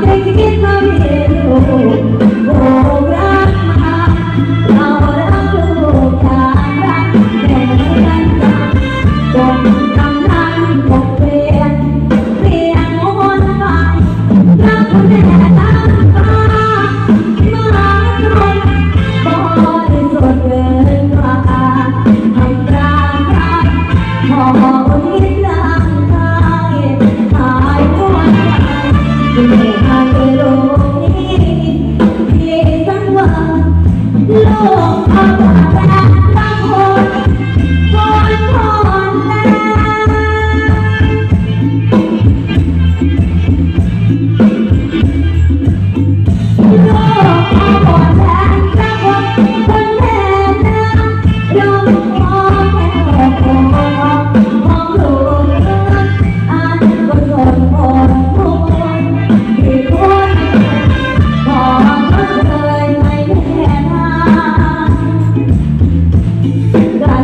เด็กที่คิาม่เห็ว้ โลกของเรา